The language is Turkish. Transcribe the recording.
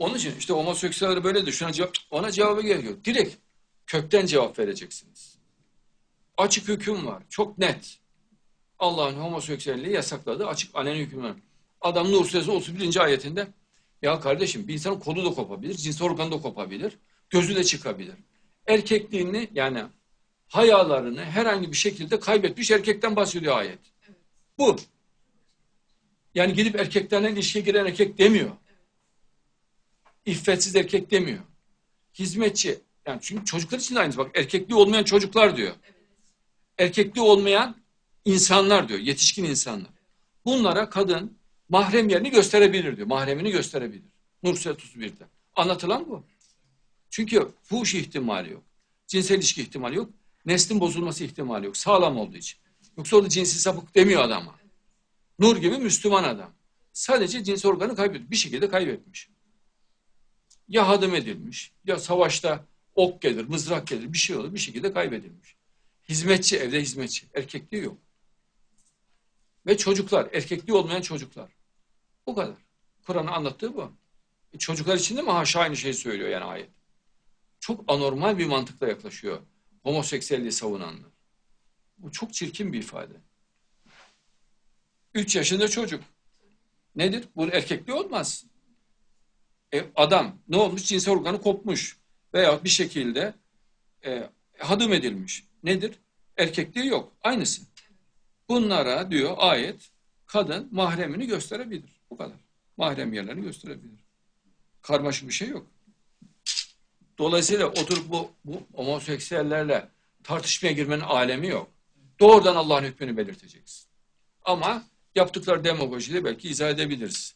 Onun için işte homoseksüelleri böyle düşün. Cevap, ona cevabı gerek yok. Direkt kökten cevap vereceksiniz. Açık hüküm var. Çok net. Allah'ın homoseksüelliği yasakladığı açık aleni hüküm var. Adam Nur Suresi 31. ayetinde ya kardeşim bir insanın kolu da kopabilir, cinsel organı da kopabilir, gözü de çıkabilir. Erkekliğini yani hayalarını herhangi bir şekilde kaybetmiş erkekten bahsediyor ayet. Bu. Yani gidip erkeklerle ilişkiye giren erkek demiyor. İffetsiz erkek demiyor. Hizmetçi. Yani çünkü çocuklar için de aynısı. Bak erkekliği olmayan çocuklar diyor. Erkekliği olmayan insanlar diyor. Yetişkin insanlar. Bunlara kadın mahrem yerini gösterebilir diyor. Mahremini gösterebilir. Nur Suresi 31'de. Anlatılan bu. Çünkü fuhuş ihtimali yok. Cinsel ilişki ihtimali yok. Neslin bozulması ihtimali yok. Sağlam olduğu için. Yoksa orada cinsi sapık demiyor adama. Nur gibi Müslüman adam. Sadece cins organı kaybetmiş. Bir şekilde kaybetmiş. Ya hadım edilmiş, ya savaşta ok gelir, mızrak gelir, bir şey olur, bir şekilde kaybedilmiş. Hizmetçi, evde hizmetçi. Erkekliği yok. Ve çocuklar, erkekliği olmayan çocuklar. Bu kadar. Kur'an'ın anlattığı bu. E çocuklar için de mi haşa aynı şeyi söylüyor yani ayet. Çok anormal bir mantıkla yaklaşıyor homoseksüelliği savunanlar. Bu çok çirkin bir ifade. Üç yaşında çocuk. Nedir? Bu erkekliği olmaz. E, adam ne olmuş? Cinsel organı kopmuş. Veya bir şekilde e, hadım edilmiş. Nedir? Erkekliği yok. Aynısı. Bunlara diyor ayet kadın mahremini gösterebilir. Bu kadar. Mahrem yerlerini gösterebilir. Karmaşık bir şey yok. Dolayısıyla oturup bu, bu homoseksüellerle tartışmaya girmenin alemi yok. Doğrudan Allah'ın hükmünü belirteceksin. Ama yaptıkları demagojiyle belki izah edebiliriz.